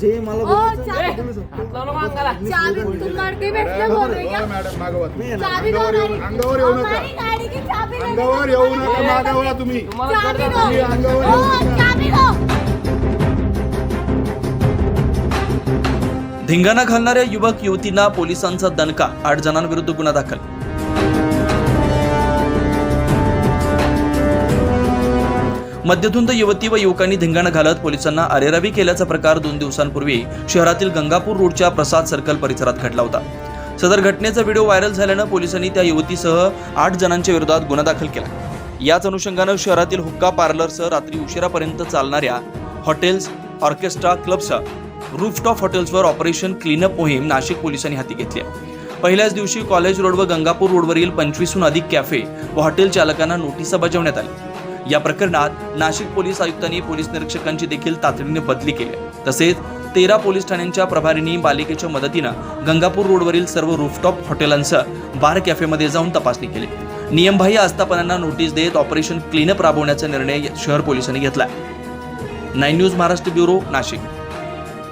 जे मला बोलायचं बोलू शकतो. बोल अंगावर येऊ- हमारी- अंगावर येऊ नका. गाड़ी की। अंगावर येऊ नका तुम्ही. चाबी दो तुम्ही अंगावर नका. दो धिंगाणा घालणाऱ्या युवक युवतींना पोलिसांचा दणका. आठ जणांविरुद्ध गुन्हा दाखल मध्यधुंद युवती व युवकांनी धिंगाणं घालत पोलिसांना अरेरावी केल्याचा प्रकार दोन दिवसांपूर्वी शहरातील गंगापूर रोडच्या प्रसाद सर्कल परिसरात घडला होता. सदर घटनेचा व्हिडिओ व्हायरल झाल्यानं पोलिसांनी त्या युवतीसह आठ जणांच्या विरोधात गुन्हा दाखल केला. याच अनुषंगानं शहरातील हुक्का पार्लरसह रात्री उशिरापर्यंत चालणाऱ्या हॉटेल्स ऑर्केस्ट्रा क्लबसह रूफटॉप हॉटेल्सवर ऑपरेशन क्लीनअप मोहीम नाशिक पोलिसांनी हाती घेतली आहे. पहिल्याच दिवशी कॉलेज रोड व गंगापूर रोडवरील पंचवीसहून अधिक कॅफे व हॉटेल चालकांना नोटिसा बजावण्यात आली. या प्रकरणात नाशिक पोलीस आयुक्तांनी पोलीस निरीक्षकांची देखील तातडीने बदली केली तसेच तेरा पोलीस ठाण्यांच्या प्रभारींनी बालिकेच्या मदतीनं गंगापूर रोडवरील सर्व रूफटॉप हॉटेलांसह बार कॅफेमध्ये जाऊन तपासणी केली. नियमबाह्य आस्थापनांना नोटीस देत ऑपरेशन क्लीनअप राबवण्याचा निर्णय शहर पोलिसांनी घेतला nine news Maharashtra bureau Nashik.